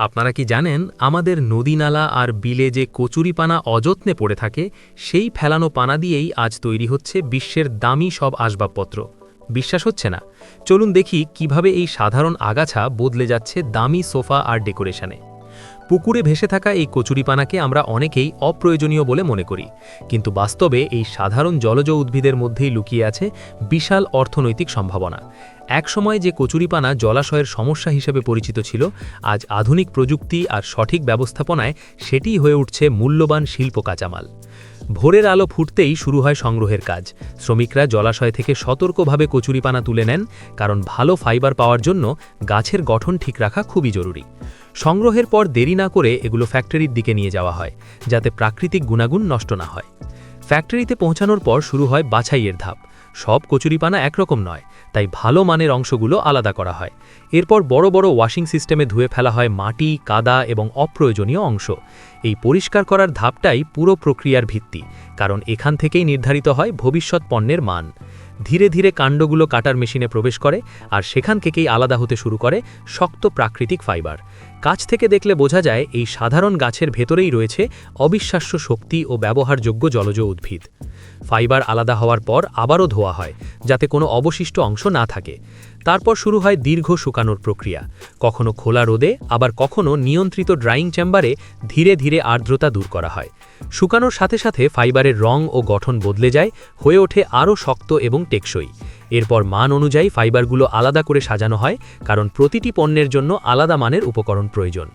আপনারা কি জানেন, আমাদের নদীনালা আর বিলে যে কচুরিপানা অযত্নে পড়ে থাকে, সেই ফেলানো পানা দিয়েই আজ তৈরি হচ্ছে বিশ্বের দামি সব আসবাবপত্র। বিশ্বাস হচ্ছে না? চলুন দেখি কীভাবে এই সাধারণ আগাছা বদলে যাচ্ছে দামি সোফা আর ডেকোরেশনে। পুকুরে ভেসে থাকা এই কচুরিপানাকে আমরা অনেকেই অপ্রয়োজনীয় বলে মনে করি। কিন্তু বাস্তবে এই সাধারণ জলজ উদ্ভিদের মধ্যেই লুকিয়ে আছে বিশাল অর্থনৈতিক সম্ভাবনা। একসময় যে কচুরিপানা জলাশয়ের সমস্যা হিসেবে পরিচিত ছিল, আজ আধুনিক প্রযুক্তি আর সঠিক ব্যবস্থাপনায় সেটিই হয়ে উঠছে মূল্যবান শিল্প কাঁচামাল। ভোরের আলো ফুটতেই শুরু হয় সংগ্রহের কাজ। শ্রমিকরা জলাশয় থেকে সতর্কভাবে কচুরিপানা তুলে নেন, কারণ ভালো ফাইবার পাওয়ার জন্য গাছের গঠন ঠিক রাখা খুবই জরুরি। সংগ্রহের পর দেরি না করে এগুলো ফ্যাক্টরির দিকে নিয়ে যাওয়া হয়, যাতে প্রাকৃতিক গুণাগুণ নষ্ট না হয়। ফ্যাক্টরিতে পৌঁছানোর পর শুরু হয় বাছাইয়ের ধাপ। সব কচুরিপানা একরকম নয়, তাই ভালো মানের অংশগুলো আলাদা করা হয়। এরপর বড় বড় ওয়াশিং সিস্টেমে ধুয়ে ফেলা হয় মাটি, কাদা এবং অপ্রয়োজনীয় অংশ। এই পরিষ্কার করার ধাপটাই পুরো প্রক্রিয়ার ভিত্তি, কারণ এখান থেকেই নির্ধারিত হয় ভবিষ্যৎ পণ্যের মান। ধীরে ধীরে কাণ্ডগুলো কাটার মেশিনে প্রবেশ করে আর সেখান থেকেই আলাদা হতে শুরু করে শক্ত প্রাকৃতিক ফাইবার। কাছ থেকে দেখলে বোঝা যায় এই সাধারণ গাছের ভেতরেই রয়েছে অবিশ্বাস্য শক্তি ও ব্যবহারযোগ্য জলজ উদ্ভিদ। ফাইবার আলাদা হওয়ার পর আবারও ধোয়া হয়, যাতে কোনো অবশিষ্ট অংশ না থাকে। তারপর শুরু হয় দীর্ঘ শুকানোর প্রক্রিয়া। কখনো খোলা রোদে, আবার কখনো নিয়ন্ত্রিত ড্রাইং চেম্বারে ধীরে ধীরে আর্দ্রতা দূর করা হয়। শুকানোর সাথে সাথে ফাইবারের রং ও গঠন বদলে যায়, হয়ে ওঠে আরও শক্ত এবং টেকসই। এরপর মান অনুযায়ী ফাইবারগুলো আলাদা করে সাজানো হয়, কারণ প্রতিটি পণ্যের জন্য আলাদা মানের উপকরণ প্রয়োজন।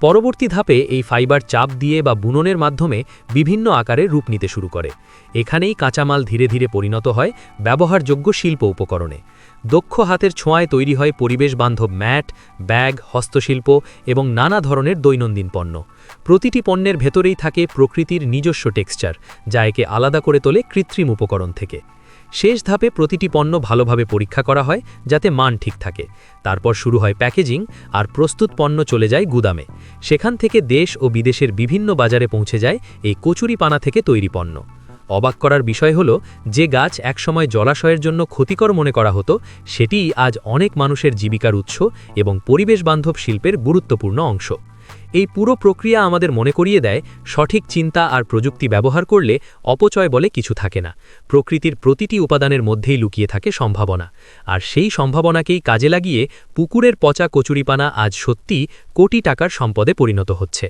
পরবর্তী ধাপে এই ফাইবার চাপ দিয়ে বা বুননের মাধ্যমে বিভিন্ন আকারে রূপ নিতে শুরু করে। এখানেই কাঁচামাল ধীরে ধীরে পরিণত হয় ব্যবহারযোগ্য শিল্প উপকরণে। দক্ষ হাতের ছোঁয়ায় তৈরি হয় পরিবেশ বান্ধব ম্যাট, ব্যাগ, হস্তশিল্প এবং নানা ধরনের দৈনন্দিন পণ্য। প্রতিটি পণ্যের ভেতরেই থাকে প্রকৃতির নিজস্ব টেক্সচার, যা একে আলাদা করে তোলে কৃত্রিম উপকরণ থেকে। শেষ ধাপে প্রতিটি পণ্য ভালোভাবে পরীক্ষা করা হয় যাতে মান ঠিক থাকে। তারপর শুরু হয় প্যাকেজিং আর প্রস্তুত পণ্য চলে যায় গুদামে। সেখান থেকে দেশ ও বিদেশের বিভিন্ন বাজারে পৌঁছে যায় এই কচুরি পানা থেকে তৈরি পণ্য। অবাক করার বিষয় হল, যে গাছ একসময় জলাশয়ের জন্য ক্ষতিকর মনে করা হতো, সেটিই আজ অনেক মানুষের জীবিকার উৎস এবং পরিবেশ বান্ধব শিল্পের গুরুত্বপূর্ণ অংশ। এই পুরো প্রক্রিয়া আমাদের মনে করিয়ে দেয় সঠিক চিন্তা আর প্রযুক্তি ব্যবহার করলে অপচয় বলে কিছু থাকে না। প্রকৃতির প্রতিটি উপাদানের মধ্যেই লুকিয়ে থাকে সম্ভাবনা। আর সেই সম্ভাবনাকেই কাজে লাগিয়ে পুকুরের পচা কচুরিপানা আজ সত্যি কোটি টাকার সম্পদে পরিণত হচ্ছে।